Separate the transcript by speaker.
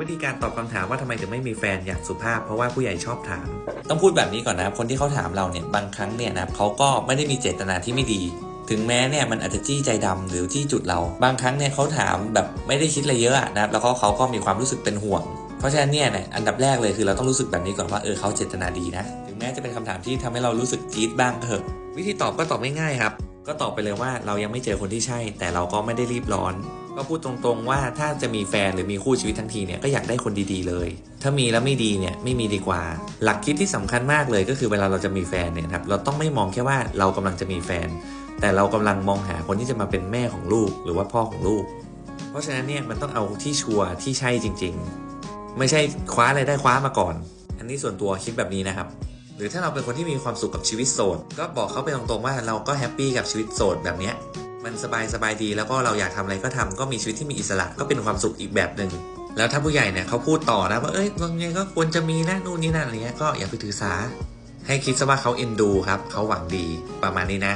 Speaker 1: วิธีการตอบคำถามว่าทำไมถึงไม่มีแฟนอย่างสุภาพ เพราะว่าผู้ใหญ่ชอบถาม ต้องพูดแบบนี้ก่อนนะคนที่เขาถามเราเนี่ยบางครั้งเนี่ยนะเขาก็ไม่ได้มีเจตนาที่ไม่ดีถึงแม้เนี่ยมันอาจจะจี้ใจดำหรือจี้จุดเรา บางครั้งเนี่ยเขาถามแบบไม่ได้คิดอะไรเยอะอะนะครับแล้วก็เขาก็มีความรู้สึกเป็นห่วง เพราะฉะนั้นเนี่ยเนี่ยอันดับแรกเลยคือเราต้องรู้สึกแบบนี้ก่อนว่าเออเขาเจตนาดีนะ ถึงแม้จะเป็นคำถามที่ทำให้เรารู้สึกจี๊ดบ้างก็เถอะ วิธีตอบก็ตอบง่ายๆครับ ก็ตอบไปเลยว่าเรายังไม่เจอคนที่ใช่ แต่เราก็ไม่ได้รีบร้อน ก็พูดตรงๆว่าถ้าจะมีแฟนหรือมีคู่ชีวิตทั้งทีเนี่ยก็อยากได้คนดีๆเลย ถ้ามีแล้วไม่ดีเนี่ยไม่มีดีกว่า หลักคิดที่สำคัญมากเลยก็คือเวลาเราจะมีแฟนเนี่ยครับเราต้องไม่มองแค่ว่าเรากำลังจะมีแฟน แต่เรากำลังมองหาคนที่จะมาเป็นแม่ของลูกหรือว่าพ่อของลูก เพราะฉะนั้นเนี่ยมันต้องเอาที่ชัวร์ที่ใช่จริง ๆ ไม่ใช่คว้าอะไรได้คว้ามาก่อน อันนี้ส่วนตัวคิดแบบนี้นะครับ รือถ้าเราเป็นคนที่มีความสุขกับชีวิตโสด ก็บอกเขาไปตรงๆว่าเราก็แฮปปี้กับชีวิตโสดแบบเนี้ยมันสบายสบายดีแล้วก็เราอยากทำอะไรก็ทำก็มีชีวิตที่มีอิสระก็เป็นความสุขอีกแบบหนึ่งแล้วถ้าผู้ใหญ่เนี่ยเขาพูดต่อนะว่าเอ้ยยังไงก็ควรจะมีนะนู่นนี่นั่นอะไรเงี้ยก็อย่าไปถือสา ให้คิดซะว่าเขาเอ็นดูครับเขาหวังดีประมาณนี้นะ